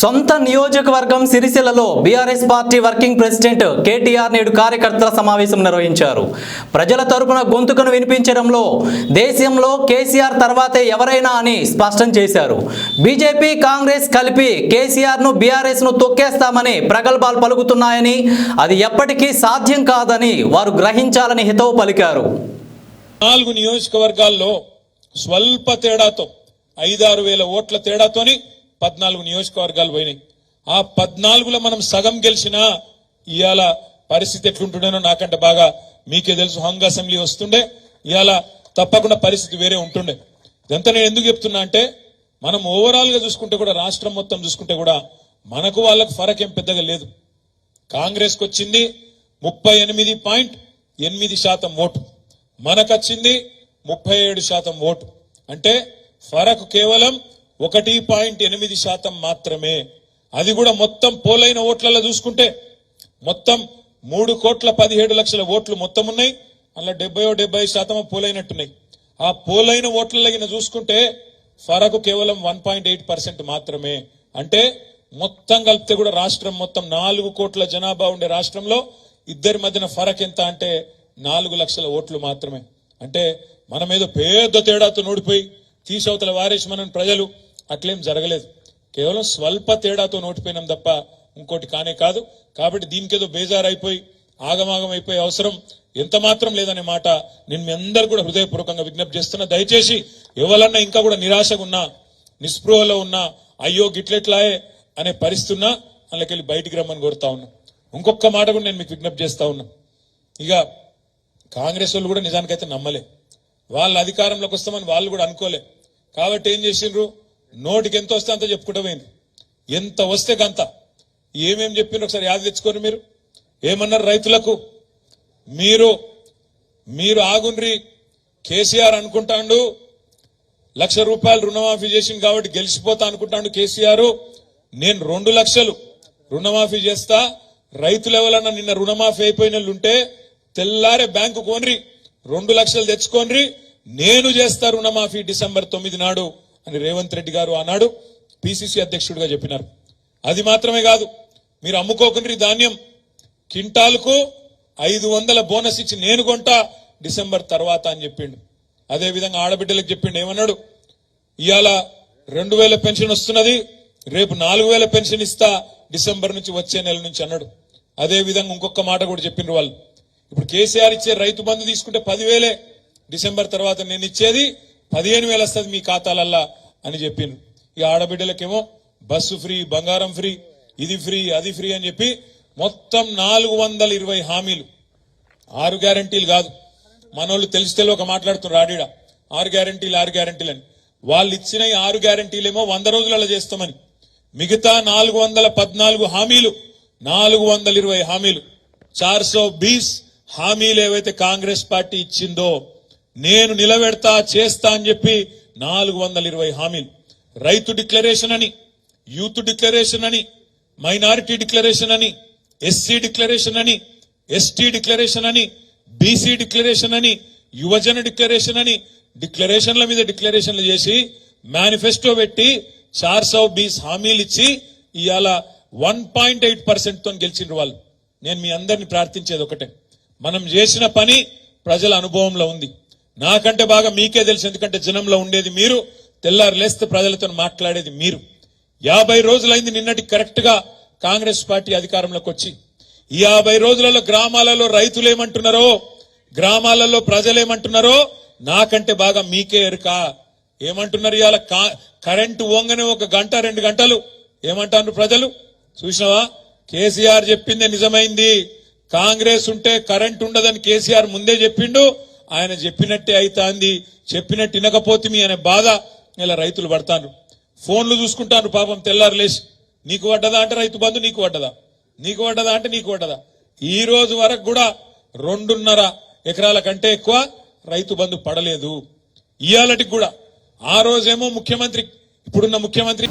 సొంత నియోజకవర్గం సిరిసిల్లలో BRS party working president KTR నేడు కార్యకర్తల సమావేశం నిర్వహించారు. ప్రజల తరపున గొంతుకను వినిపించడంలో దేశంలో కేసీఆర్ తర్వాతే ఎవరైనా అని స్పష్టం చేశారు. బీజేపీ కాంగ్రెస్ కలిపి కేసీఆర్ను బీఆర్ఎస్ను తొక్కేస్తామని ప్రగల్భాలు పలుకుతున్నాయని అది ఎప్పటికీ సాధ్యం కాదని వారు గ్రహించాలని హితవు పలికారు. నాలుగు నియోజకవర్గాల్లో స్వల్ప తేడాతో ఐదారు వేల ఓట్ల తేడాతోని పద్నాలుగు నియోజకవర్గాలు పోయినాయి. ఆ పద్నాలుగులో మనం సగం గెలిచినా ఇవాళ పరిస్థితి ఎట్లుంటుండేనో నాకంటే బాగా మీకే తెలుసు. హంగ్ అసెంబ్లీ వస్తుండే ఇవాళ తప్పకుండా పరిస్థితి వేరే ఉంటుండే. ఇదంతా నేను ఎందుకు చెప్తున్నా అంటే మనం ఓవరాల్గా చూసుకుంటే కూడా రాష్ట్రం మొత్తం చూసుకుంటే కూడా మనకు వాళ్ళకు ఫరక్ ఏం పెద్దగా లేదు. కాంగ్రెస్కు వచ్చింది ముప్పై ఎనిమిది పాయింట్ ఎనిమిది శాతం ఓటు. మనకు వచ్చింది ముప్పై ఏడు శాతం ఓటు. అంటే ఫరక్ కేవలం ఒకటి పాయింట్ ఎనిమిది శాతం మాత్రమే. అది కూడా మొత్తం పోలైన ఓట్లలో చూసుకుంటే మొత్తం మూడు కోట్ల పదిహేడు లక్షల ఓట్లు మొత్తం ఉన్నాయి. అలా డెబ్బయో డెబ్బై శాతం పోలైనట్టున్నాయి. ఆ పోలైన ఓట్లలో చూసుకుంటే ఫరకు కేవలం వన్ పాయింట్ ఎయిట్ పర్సెంట్ మాత్రమే. అంటే మొత్తం కలిపితే కూడా రాష్ట్రం మొత్తం నాలుగు కోట్ల జనాభా ఉండే రాష్ట్రంలో ఇద్దరి మధ్యన ఫరక్ ఎంత అంటే నాలుగు లక్షల ఓట్లు మాత్రమే. అంటే మన మీద పెద్ద తేడాతో నోడిపోయి తీసవతల వారేసి మనం ప్రజలు అట్లేం జరగలేదు. కేవలం స్వల్ప తేడాతో నోటిపోయినాం తప్ప ఇంకోటి కానే కాదు. కాబట్టి దీనికేదో బేజారు బేజారైపోయి ఆగమాగం అయిపోయే అవసరం ఎంత మాత్రం లేదనే మాట నేను మీ అందరు కూడా హృదయపూర్వకంగా విజ్ఞప్తి చేస్తున్నా. దయచేసి ఎవరన్నా ఇంకా కూడా నిరాశగా ఉన్నా నిస్పృహలో ఉన్నా అయ్యో గిట్లెట్లాయే అనే పరిస్థితి ఉన్నా అందులోకెళ్ళి బయటికి రమ్మని కోరుతా ఉన్నా. ఇంకొక మాట కూడా నేను మీకు విజ్ఞప్తి చేస్తా ఉన్నా. ఇక కాంగ్రెస్ వాళ్ళు కూడా నిజానికైతే నమ్మలే. వాళ్ళ అధికారంలోకి వస్తామని వాళ్ళు కూడా అనుకోలే. కాబట్టి ఏం చేసిండ్రు? నోటికి ఎంత వస్తే అంత చెప్పుకుంటూ పోయింది. ఎంత వస్తే గంత. ఏమేమి చెప్పిండ్రు ఒకసారి యాద తెచ్చుకోరు మీరు. ఏమన్నారు రైతులకు? మీరు మీరు ఆగుండ్రి. కేసీఆర్ అనుకుంటాండు లక్ష రూపాయలు రుణమాఫీ చేసింది కాబట్టి గెలిచిపోతా అనుకుంటాడు కేసీఆర్. నేను రెండు లక్షలు రుణమాఫీ చేస్తా. రైతులు ఎవరన్నా నిన్న రుణమాఫీ అయిపోయిన వాళ్ళు ఉంటే తెల్లారే బ్యాంకు కోన్రి. రెండు లక్షలు తెచ్చుకోన్రి. నేను చేస్తా రుణమాఫీ డిసెంబర్ తొమ్మిది నాడు. అని రేవంత్ రెడ్డి గారు ఆనాడు పిసిసి అధ్యక్షుడిగా చెప్పినారు. అది మాత్రమే కాదు మీరు అమ్ముకోకుండా ధాన్యం కింటాల్కు ఐదు వందల బోనస్ ఇచ్చి నేను కొంటా డిసెంబర్ తర్వాత అని చెప్పిండు. అదే విధంగా ఆడబిడ్డలకు చెప్పిండు ఏమన్నాడు? ఇవాళ రెండు వేల పెన్షన్ వస్తున్నది రేపు నాలుగు వేల పెన్షన్ ఇస్తా డిసెంబర్ నుంచి వచ్చే నెల నుంచి అన్నాడు. అదేవిధంగా ఇంకొక మాట కూడా చెప్పిండ్రు వాళ్ళు. ఇప్పుడు కేసీఆర్ ఇచ్చే రైతు బంధు తీసుకుంటే పదివేలే డిసెంబర్ తర్వాత నేను ఇచ్చేది పదిహేను వేలు వస్తుంది మీ ఖాతాలల్లా. అని చెప్పిండ్రు ఈ ఆడబిడ్డలకేమో బస్సు ఫ్రీ బంగారం ఫ్రీ ఇది ఫ్రీ అది ఫ్రీ అని చెప్పి మొత్తం నాలుగు వందల ఇరవై హామీలు. ఆరు గ్యారంటీలు కాదు. మనోళ్ళు తెలిసి తెలియక మాట్లాడుతున్నారు ఆడిడ. ఆరు గ్యారంటీలు ఆరు గ్యారంటీలు అని. వాళ్ళు ఇచ్చిన ఈ ఆరు గ్యారంటీలేమో వంద రోజులలో చేస్తామని. మిగతా నాలుగు వందల పద్నాలుగు హామీలు నాలుగు వందల ఇరవై హామీలు. చార్ సో బీస్ హామీలు ఏవైతే కాంగ్రెస్ పార్టీ ఇచ్చిందో నేను నిలబెడతా చేస్తా అని చెప్పి నాలుగు వందల ఇరవై హామీలు. రైతు డిక్లరేషన్ అని యూత్ డిక్లరేషన్ అని మైనారిటీ డిక్లరేషన్ అని ఎస్సీ డిక్లరేషన్ అని ఎస్టీ డిక్లరేషన్ అని బీసీ డిక్లరేషన్ అని యువజన డిక్లరేషన్ అని డిక్లరేషన్ల మీద డిక్లరేషన్లు చేసి మేనిఫెస్టో పెట్టి చార్ సౌ బీస్ హామీలు ఇచ్చి ఇవాళ వన్ పాయింట్ ఎయిట్ పర్సెంట్తో గెలిచిండ్రు వాళ్ళు. నేను మీ అందరిని ప్రార్థించేది ఒకటే. మనం చేసిన పని ప్రజల అనుభవంలో ఉంది. నాకంటే బాగా మీకే తెలుసు ఎందుకంటే జనంలో ఉండేది మీరు తెల్లారు లేస్తే ప్రజలతో మాట్లాడేది మీరు. యాభై రోజులైంది నిన్నటి కరెక్ట్గా కాంగ్రెస్ పార్టీ అధికారంలోకి వచ్చి. ఈ యాభై రోజులలో గ్రామాలలో రైతులు ఏమంటున్నారో గ్రామాలలో ప్రజలు ఏమంటున్నారో నాకంటే బాగా మీకే ఎరుక. ఏమంటున్నారు ఇవాళ కా- కరెంటు ఓంగనే ఒక గంట రెండు గంటలు. ఏమంటారు ప్రజలు? చూసినావా? కేసీఆర్ చెప్పిందే నిజమైంది. కాంగ్రెస్ ఉంటే కరెంట్ ఉండదని కేసీఆర్ ముందే చెప్పిండు. ఆయన చెప్పినట్టే అవుతాంది చెప్పినట్టు వినకపోతే మీ అనే బాధ ఇలా రైతులు పడతాను ఫోన్లు చూసుకుంటాను పాపం తెల్లారు లేచి నీకు పడ్డదా అంటే రైతు బంధు నీకు పడ్డదా? నీకు పడ్డదా అంటే నీకు పడ్డదా? ఈ రోజు వరకు కూడా రెండున్నర ఎకరాల కంటే ఎక్కువ రైతు బంధు పడలేదు. ఇయాలటికి కూడా. ఆ రోజేమో ముఖ్యమంత్రి ఇప్పుడున్న ముఖ్యమంత్రి